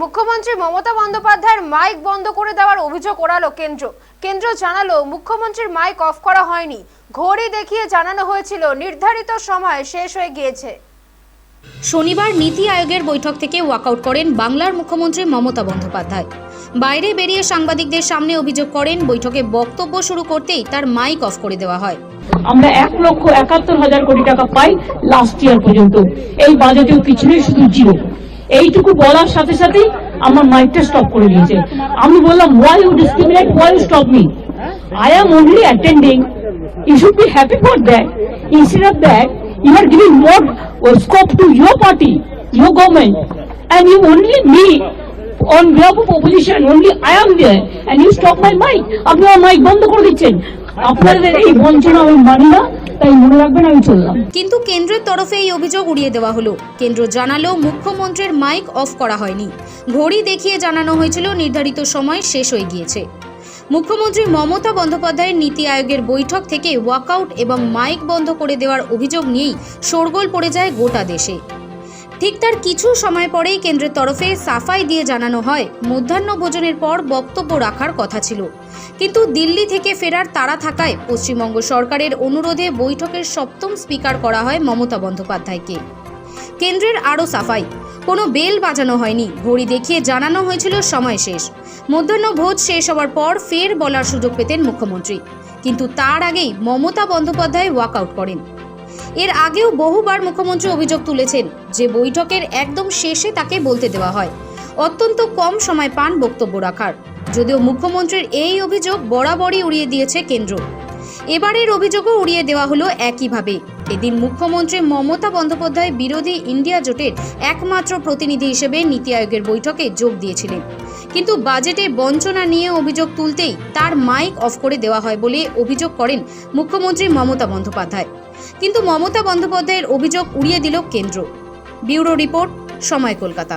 মুখ্যমন্ত্রী মমতা বন্দ্যোপাধ্যায়ের মাইক বন্ধ করে দেওয়ার অভিযোগ ওড়ালো কেন্দ্র। কেন্দ্র জানালো মুখ্যমন্ত্রীর মাইক অফ করা হয়নি। ঘড়ি দেখিয়ে জানানো হয়েছিল নির্ধারিত সময় শেষ হয়ে গিয়েছে। শনিবার নীতি আয়োগের বৈঠক থেকে ওয়াকআউট করেন বাংলার মুখ্যমন্ত্রী মমতা বন্দ্যোপাধ্যায়। বাইরে বেরিয়ে সাংবাদিকদের সামনে অভিযোগ করেন বৈঠকে বক্তব্য শুরু করতেই তার মাইক অফ করে দেওয়া হয়। আমরা এক লক্ষ একাত্তর হাজার কোটি টাকা পাই লাস্ট ইয়ার পর্যন্ত। এই বাজেটেও পিছনে শুধু জিরো এইটুকু বলার সাথে সাথে আমার মাইকটা স্টপ করে দিয়েছে। আমি বললাম why you discriminate why you stop me I am only attending you should be happy for that instead of that you are giving more scope to your party your government and you only me, on behalf of opposition, only I am there. And you stop my mic. আপনি আমার mic বন্ধ করে দিচ্ছেন। আপনাদের এই বঞ্চনা আমি মানি না। তাই মনে রাখবেন আমি চললাম। কিন্তু কেন্দ্রের তরফে এই অভিযোগ উড়িয়ে দেওয়া হলো। কেন্দ্র জানালো মুখ্যমন্ত্রীর মাইক অফ করা হয়নি। ঘড়ি দেখিয়ে জানানো হয়েছিল নির্ধারিত সময় শেষ হয়ে গিয়েছে। মুখ্যমন্ত্রী মমতা বন্দ্যোপাধ্যায়ের নীতি আয়োগের বৈঠক থেকে ওয়াকআউট এবং মাইক বন্ধ করে দেওয়ার অভিযোগ নিয়েই শোরগোল পড়ে যায় গোটা দেশে। ঠিক তার কিছু সময় পরেই কেন্দ্রের তরফে সাফাই দিয়ে জানানো হয়, মধ্যাহ্ন ভোজনের পর বক্তব্য রাখার কথা ছিল। কিন্তু দিল্লি থেকে ফেরার তাড়া থাকায় পশ্চিমবঙ্গ সরকারের অনুরোধে বৈঠকের সপ্তম স্পিকার করা হয় মমতা বন্দ্যোপাধ্যায়কে। কেন্দ্রের আরও সাফাই, কোনো বেল বাজানো হয়নি, ঘড়ি দেখিয়ে জানানো হয়েছিল সময় শেষ। মধ্যাহ্ন ভোজ শেষ হওয়ার পর ফের বলার সুযোগ পেতেন মুখ্যমন্ত্রী। কিন্তু তার আগেই মমতা বন্দ্যোপাধ্যায় ওয়াকআউট করেন। এর আগেও বহুবার মুখ্যমন্ত্রী অভিযোগ তুলেছেন যে বৈঠকের একদম শেষে তাকে বলতে দেওয়া হয়। অত্যন্ত কম সময় পান বক্তব্য রাখার। যদিও মুখ্যমন্ত্রীর এই অভিযোগ বরাবরই উড়িয়ে দিয়েছে কেন্দ্র। এবারের অভিযোগও উড়িয়ে দেওয়া হলো একইভাবে। এদিন মুখ্যমন্ত্রী মমতা বন্দ্যোপাধ্যায় বিরোধী ইন্ডিয়া জোটের একমাত্র প্রতিনিধি হিসেবে নীতি আয়োগের বৈঠকে যোগ দিয়েছিলেন। কিন্তু বাজেটে বঞ্চনা নিয়ে অভিযোগ তুলতেই তার মাইক অফ করে দেওয়া হয় বলে অভিযোগ করেন মুখ্যমন্ত্রী মমতা বন্দ্যোপাধ্যায়। কিন্তু মমতা বন্দ্যোপাধ্যায়ের অভিযোগ উড়িয়ে দিল কেন্দ্র। ব্যুরো রিপোর্ট, সময় কলকাতা।